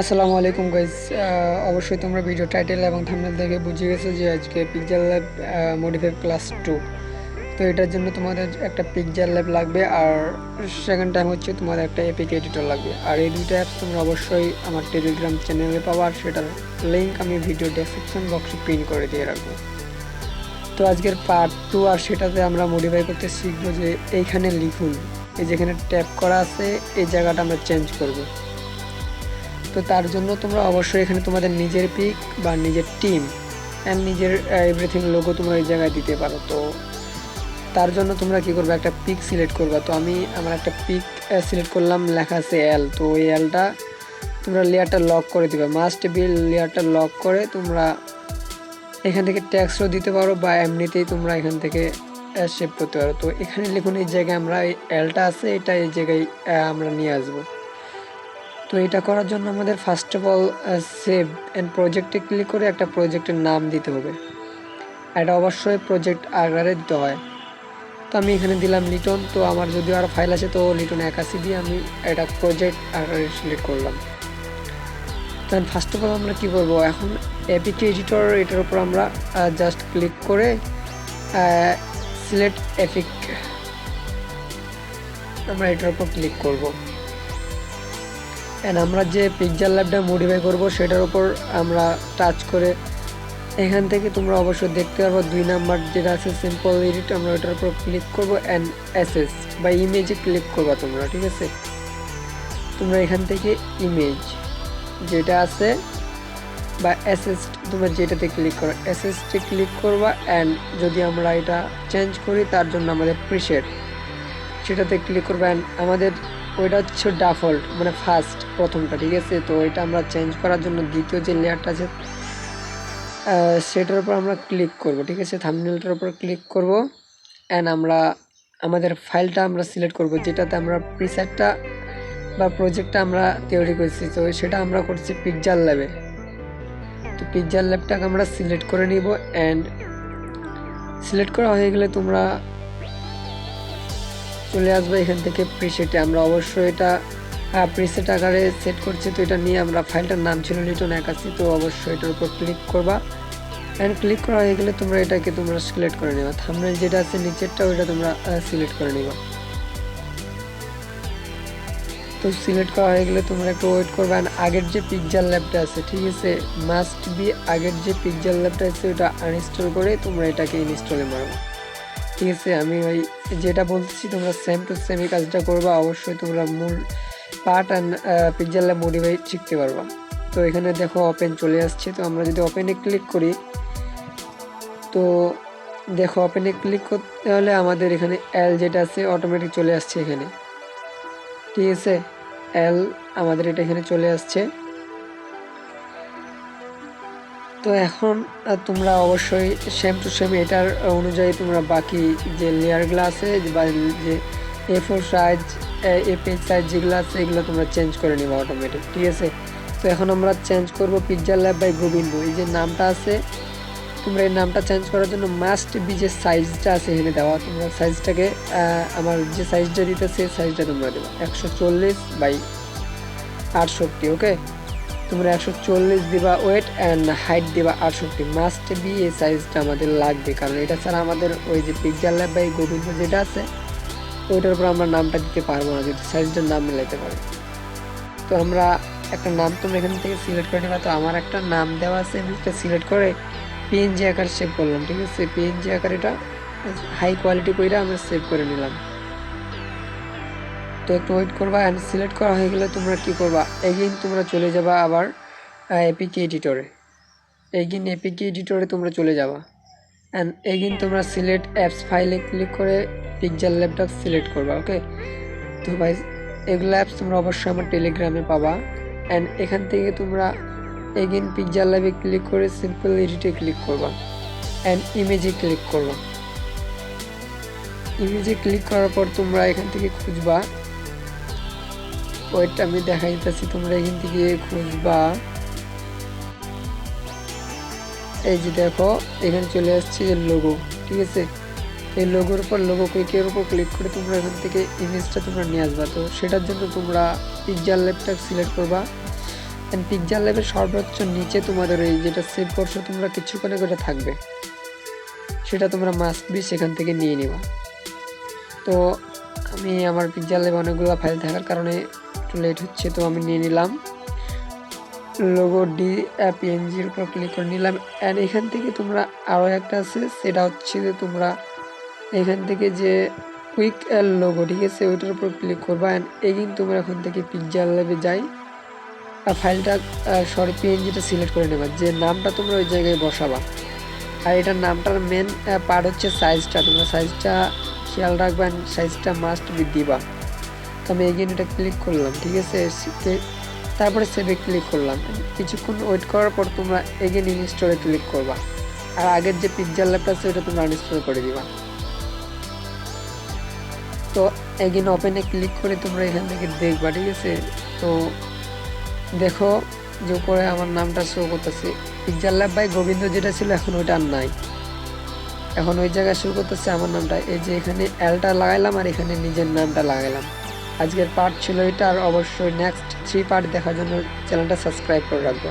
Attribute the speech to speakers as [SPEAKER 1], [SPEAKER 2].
[SPEAKER 1] আসসালামু আলাইকুম গাইজ অবশ্যই তোমরা ভিডিও টাইটেল এবং থাম্বনেল দেখে বুঝে গেছো যে আজকে picture lab modify class two তো এটার জন্য তোমাদের একটা পিকচার ল্যাব লাগবে আর সেকেন্ড টাইম হচ্ছে তোমাদের একটা এপিক এডিটর লাগবে। আর এই দুইটা অ্যাপস তোমরা অবশ্যই আমার টেলিগ্রাম চ্যানেলে পাবো আর সেটার লিঙ্ক আমি ভিডিও ডেসক্রিপশন বক্সে পিন করে দিয়ে রাখব। তো আজকের পার্ট টু আর সেটাতে আমরা মডিফাই করতে শিখব যে এইখানে লিখুন। এই যেখানে ট্যাপ করা আছে, এই জায়গাটা আমরা চেঞ্জ করব। তো তার জন্য তোমরা অবশ্যই এখানে তোমাদের নিজের পিক বা নিজের টিম অ্যান্ড নিজের এভরিথিং লোগো তোমরা এই জায়গায় দিতে পারো। তো তার জন্য তোমরা কি করবে? একটা পিক সিলেক্ট করবে। তো আমি আমার একটা পিক সিলেক্ট করলাম, লেখা আছে এল তো ওই এলটা তোমরা লেয়ারটা লক করে দিবে। মাস্ট বি লেয়ারটা লক করে তোমরা এখান থেকে ট্যাক্সও দিতে পারো বা এমনিতেই তোমরা এখান থেকে সেভ করতে পারো। তো এখানে লিখুন, এই জায়গায় আমরা এই এলটা আছে, এটা এই জায়গায় আমরা নিয়ে আসব। তো এটা করার জন্য আমাদের first of all save and প্রজেক্টে ক্লিক করে একটা প্রজেক্টের নাম দিতে হবে। এটা অবশ্যই প্রজেক্ট আকারে দিতে হয় তো আমি এখানে দিলাম লিটন তো আমার যদিও আর ফাইল আছে তো লিটন একাশি দিয়ে আমি এটা প্রজেক্ট আকারে সিলেক্ট করলাম। তখন ফার্স্ট অফ অল আমরা কী করব এখন এপিকে এডিটর এটার উপর আমরা জাস্ট ক্লিক করে সিলেক্ট এপিক আমরা এটার উপর ক্লিক করব। অ্যান্ড আমরা যে পিকচার ল্যাবটা মডিফাই করব, সেটার উপর আমরা টাচ করে এখান থেকে তোমরা অবশ্যই দেখতে পারব দুই নাম্বার যেটা আছে সিম্পল এডিট আমরা ওটার উপর ক্লিক করব অ্যান্ড অ্যাসেস বা ইমেজে ক্লিক করবা তোমরা, ঠিক আছে? তোমরা এখান থেকে ইমেজ যেটা আছে বা অ্যাসেস তোমরা যেটাতে ক্লিক করো অ্যাসেসটে ক্লিক করবা অ্যান্ড যদি আমরা এটা চেঞ্জ করি, তার জন্য আমাদের প্রিসেট সেটাতে ক্লিক করবা অ্যান্ড আমাদের ওইটা হচ্ছে ডাফল্ট মানে ফার্স্ট প্রথমটা, ঠিক আছে? তো এটা আমরা চেঞ্জ করার জন্য দ্বিতীয় যে লেয়ারটা আছে সেটার উপর আমরা ক্লিক করব, ঠিক আছে? থাম্বনেলটার উপর ক্লিক করব অ্যান্ড আমরা, আমাদের ফাইলটা আমরা সিলেক্ট করব, যেটাতে আমরা প্রিসেটটা বা প্রজেক্টটা আমরা তৈরি করছি। তো সেটা আমরা করছি পিকচার ল্যাবে তো পিকচার ল্যাবটাকে আমরা সিলেক্ট করে নিব অ্যান্ড সিলেক্ট করা হয়ে গেলে তোমরা চলে আসবে এখান থেকে প্রিসেটে আমরা অবশ্যই এটা প্রিসেট আকারে সেট করছি, তো এটা নিয়ে আমরা ফাইলটার নাম ছিল লিটন একাশি তো অবশ্যই এটার উপর ক্লিক করবা। অ্যান্ড ক্লিক করা হয়ে গেলে তোমরা এটাকে তোমরা সিলেক্ট করে নেবা। থামনেল যেটা আছে নিচেরটা, ওইটা তোমরা সিলেক্ট করে নিবা। তো সিলেক্ট করা হয়ে গেলে তোমরা একটু ওয়েট করবে। And আগের যে পিকচার ল্যাবটা আছে, ঠিক আছে? মাস্ট বি আগের যে পিকচার ল্যাবটা আছে, ওটা আনইনস্টল করে তোমরা এটাকে ইনস্টলে মারো ঠিক আছে, আমি ওই যেটা বলতেছি, তোমরা সেম টু সেম এই কাজটা করবা, অবশ্যই তোমরা মূল পার্ট অ্যান্ড পিকচার ল্যাব শিখতে পারবা। তো এখানে দেখো ওপেন চলে আসছে, তো আমরা যদি ওপেনে ক্লিক করি, তো দেখো ওপেনে ক্লিক করতে হলে আমাদের এখানে এল যেটা আছে অটোমেটিক চলে আসছে এখানে। ঠিক আছে? এল আমাদের এটা এখানে চলে আসছে। তো এখন তোমরা অবশ্যই সেম টু সেম এটার অনুযায়ী তোমরা বাকি যে লেয়ারগুলো আছে বা যে A four size A page size যেগুলো আছে, এগুলো তোমরা চেঞ্জ করে নিবা অটোমেটিক ঠিক আছে? তো এখন আমরা চেঞ্জ করব পিকচার ল্যাব বাই গোবিন্দ এই যে নামটা আছে, তোমরা এই নামটা চেঞ্জ করার জন্য মাস্ট বি যে সাইজটা আছে এখানে দেওয়া। তোমরা সাইজটাকে আমার যে সাইজটা দিতে সেই সাইজটা তোমরা দেবো। একশো চল্লিশ বাই আটষট্টি ওকে তোমরা একশো চল্লিশ দিবা ওয়েট অ্যান্ড হাইট দিবা আটষট্টি। মাস্ট বি এই সাইজটা আমাদের লাগবে, কারণ এটা ছাড়া আমাদের ওই যে পিকচার ল্যাব বাই গোবিন্দ যেটা আছে, ওইটার উপর আমরা নামটা দিতে পারব না, যদি সাইজটার নাম মিলাইতে পারি। তো আমরা একটা নাম তোমরা এখান থেকে সিলেক্ট করে নেবা। তো আমার একটা নাম দেওয়া আছে, আমি এটা সিলেক্ট করে পিএনজি আকার সেভ করলাম, ঠিক আছে? পিএনজি আকার এটা হাই কোয়ালিটি করে আমরা সেভ করে নিলাম। তো একটু ওয়েট করবা অ্যান্ড সিলেক্ট করা হয়ে গেলে তোমরা কি করবা? এগেইন তোমরা চলে যাবা আবার এপিকে এডিটরে এগেইন এপিকে এডিটরে তোমরা চলে যাবা। অ্যান্ড এগেইন তোমরা সিলেক্ট অ্যাপস ফাইলে ক্লিক করে পিকচার ল্যাপটপ সিলেক্ট করবা ওকে তো ভাই এগুলো অ্যাপস তোমরা অবশ্যই আমার টেলিগ্রামে পাবা। অ্যান্ড এখান থেকে তোমরা এগেইন পিকচার ল্যাবে ক্লিক করে সিম্পল এডিটে ক্লিক করবা। অ্যান্ড ইমেজে ক্লিক করবা। ইমেজে ক্লিক করার পর তোমরা এখান থেকে খুঁজবা। ওয়েট আমি দেখাই দিতেছি তোমরা এখান থেকে খুঁজবা। এই যে দেখো, এখানে চলে আসছে যে লোগো ঠিক আছে? এই লোগোর উপর লোগো কুইকের উপর ক্লিক করে তোমরা এখান থেকে ইমেজটা তোমরা নিয়ে আসবা। তো সেটার জন্য তোমরা পিকচার ল্যাপটপ সিলেক্ট করবা। অ্যান্ড পিকজার ল্যাবের সর্বোচ্চ নিচে তোমাদের ওই যেটা সেভ করছ তোমরা কিছুক্ষণে করে থাকবে। সেটা তোমরা মাস্ট বি সেখান থেকে নিয়ে নিবা। তো আমি আমার পিকজার ল্যাবে অনেকগুলো ফাইল থাকার কারণে একটু লেট হচ্ছে, তো আমি নিয়ে নিলাম। লোগো ডি পিএনজির উপর ক্লিক করে নিলাম। অ্যান্ড এখান থেকে তোমরা আরও একটা আছে, সেটা হচ্ছে যে তোমরা এখান থেকে যে কুইক লোগো ঠিক আছে? ওইটার উপর ক্লিক করবা। অ্যান্ড এগিন তোমরা এখন থেকে পিকজার ল্যাবে যাই ফাইলটা সরি পিএনজিটা সিলেক্ট করে নেবা। যে নামটা তোমরা ওই জায়গায় বসাবা। আর এটার নামটার মেন পার্ট হচ্ছে সাইজটা তোমরা সাইজটা খেয়াল রাখবা সাইজটা মাস্ট দিবা। তো আমি এগিন এটা ক্লিক করলাম, ঠিক আছে? তারপরে সেভে ক্লিক করলাম। কিছুক্ষণ ওয়েট করার পর তোমরা এগেন ইনস্টলে ক্লিক করবা। আর আগের যে পিকচার ল্যাপটা আছে, ওটা তোমরা আনইনস্টল করে দিবা। তো এগেন ওপেনে ক্লিক করে তোমরা এখান থেকে দেখবা, ঠিক আছে? তো দেখো যে উপরে আমার নামটা শো করতেছে। পিকচার ল্যাব বাই গোবিন্দ যেটা ছিল, এখন ওইটা আর নাই। এখন ওই জায়গায় শুরু করতেছে আমার নামটা। এই যে এখানে এলটা লাগাইলাম আর এখানে নিজের নামটা লাগাইলাম। আজকের পার্ট ছিল এটা, আর অবশ্যই নেক্সট থ্রি পার্ট দেখার জন্য চ্যানেলটা সাবস্ক্রাইব করে রাখব